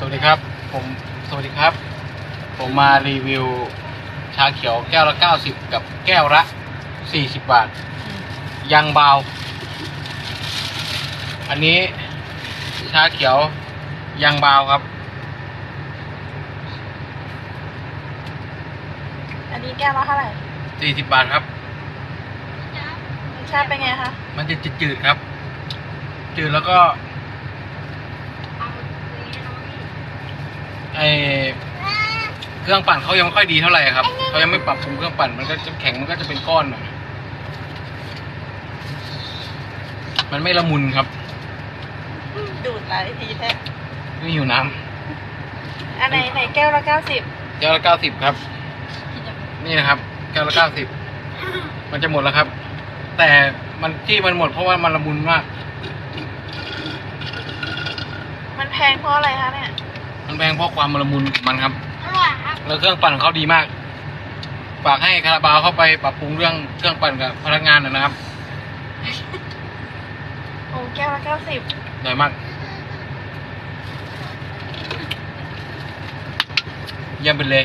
สวัสดีครับ ผมสวัสดีครับ ผมมารีวิวชาเขียวแก้วละ 90 กับแก้วละ 40 บาท ยังเบา อันนี้ชาเขียวยังเบาครับ อันนี้แก้วละเท่าไหร่40 บาทครับ รสชาติเป็นไงคะ มันจะจืดๆครับ จืดแล้วก็ไอ เครื่องปั่นเขายังไม่ค่อยดีเท่าไหร่ครับเขายังไม่ปรับปรุงเครื่องปั่นมันก็จะแข็งมันก็จะเป็นก้อนหน่อยมันไม่ละมุนครับ ดูดหลายทีแท้ไม่หิวน้อันไหนไหนแก้วละเก้าสิบำแก้วละเก้าสิบครับ นี่นะครับ แก้วละเก้าสิบมันจะหมดแล้วครับ แต่มันที่มันหมดเพราะว่ามันละมุนมาก มันแพงเพราะอะไรคะเนี่ย มันแพงเพราะความละมุนของมันครับ อร่อยครับแล้วเครื่องปั่นของเขาดีมาก ฝากให้คาราบาวเข้าไปปรับปรุงเรื่องเครื่องปั่นกับพนักงานหน่อยนะครับโอ้แก้วละเก้าสิบหน่อยมากเยี่ยมไปเลย